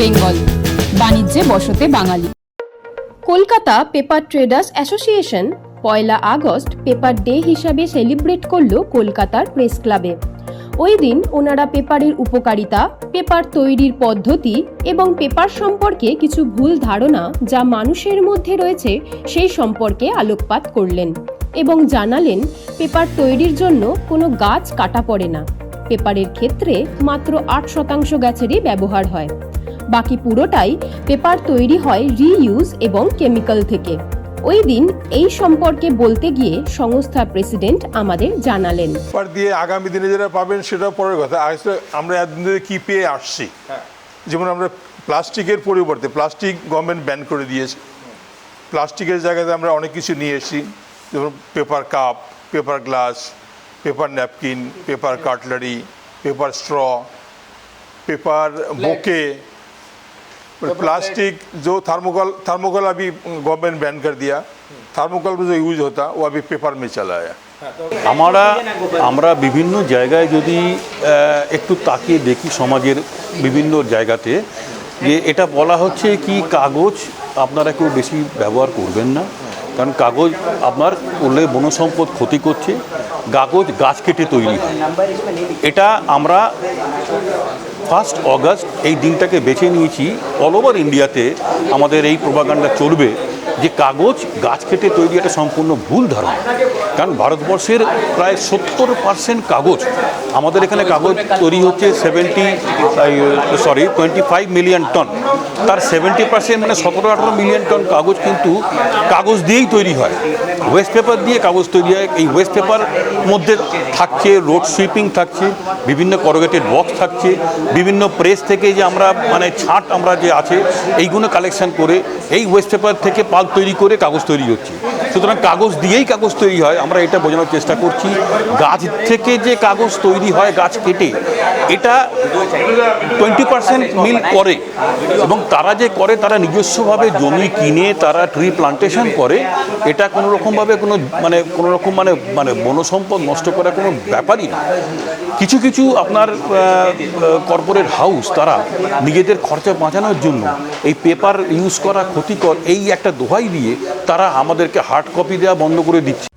বেঙ্গল বাণিজ্যে বসতে Bengali. Kolkata paper traders association পয়লা August paper day হিসাবে সেলিব্রেট করল কলকাতার প্রেস ক্লাবে ওই দিন ওনারা পেপারের উপকারিতা, পেপার তৈরির পদ্ধতি এবং পেপার সম্পর্কে কিছু ভুল ধারণা যা মানুষের মধ্যে রয়েছে সেই সম্পর্কে আলোকপাত করলেন এবং জানালেন পেপার তৈরির জন্য কোনো গাছ কাটা পড়ে না। পেপারের ক্ষেত্রে মাত্র আট শতাংশ গাছেরই ব্যবহার হয়। বাকি পুরোটাই পেপার তৈরি হয় রিইউজ এবং কেমিক্যাল থেকে। ওই দিন এই সম্পর্কে বলতে গিয়ে সংস্থা প্রেসিডেন্ট আমাদের জানালেন। দিয়ে আগামী দিনে যারা পাবেন সেটা পরের কথা। আসলে আমরা এতদিন ধরে কী পেয়ে আসছি? হ্যাঁ। যেমন আমরা প্লাস্টিকের পরিবর্তে প্লাস্টিক গভর্নমেন্ট ব্যান করে দিয়েছে। প্লাস্টিকের জায়গাতে আমরা অনেক কিছু নিয়ে এসেছি। যেমন paper cup paper glass paper napkin paper cutlery paper straw paper bouquet plastic जो थर्मोकॉल थर्मोकॉल अभी गवर्नमेंट बैन कर दिया थर्मोकॉल में जो यूज होता वो अभी पेपर में चला है আমরা আমরা বিভিন্ন জায়গায় যদি আহ, একটু তাকিয়ে দেখি সমাজের বিভিন্ন জায়গাতে যে এটা বলা হচ্ছে কি কাগজ আপনারা কেউ বেশি ব্যবহার করবেন না কারণ কাগজ আপনার করলে বনসম্পদ ক্ষতি করছে কাগজ গাছ কেটে তৈরি হয় এটা আমরা ফার্স্ট অগাস্ট এই দিনটাকে বেছে নিয়েছি অল ওভার ইন্ডিয়াতে আমাদের এই প্রভাকাণ্ডা চলবে যে কাগজ গাছ কেটে তৈরি একটা সম্পূর্ণ ভুল ধারণা। কারণ ভারতবর্ষের প্রায় সত্তর পার্সেন্ট কাগজ, আমাদের এখানে কাগজ তৈরি হচ্ছে seventy sorry twenty five million ton তার সেভেন্টি পার্সেন্ট মানে সতেরো আঠারো মিলিয়ন টন কাগজ কিন্তু কাগজ দিয়েই তৈরি হয়। ওয়েস্ট পেপার দিয়ে কাগজ তৈরি হয়। এই ওয়েস্ট পেপার মধ্যে থাকছে রোড সুইপিং থাকছে, বিভিন্ন করোগেটেড বক্স থাকছে, বিভিন্ন প্রেস থেকে যে আমরা মানে ছাঁট আমরা যে আছে, এইগুলো কালেকশন করে এই ওয়েস্ট পেপার থেকে পাল তৈরি করে কাগজ তৈরি হচ্ছে। সুতরাং কাগজ দিয়েই কাগজ তৈরি হয়, আমরা এটা বোঝানোর চেষ্টা করছি। গাছ থেকে যে কাগজ তৈরি হয়, গাছ কেটে, এটা টোয়েন্টি পার্সেন্ট মিল করে এবং তারা যে করে, তারা নিজস্বভাবে জমি কিনে, তারা ট্রি প্লান্টেশন করে, এটা কোনো রকমভাবে কোনো মানে কোনো রকম মানে মানে বনসম্পদ নষ্ট করার কোনো ব্যাপারই না। কিছু কিছু আপনার কর্পোরেট হাউস তারা নিজেদের খরচা বাঁচানোর জন্য এই পেপার ইউজ করা ক্ষতিকর, এই একটা দোহাই দিয়ে তারা আমাদেরকে হার্ড কপি দেওয়া বন্ধ করে দিচ্ছে।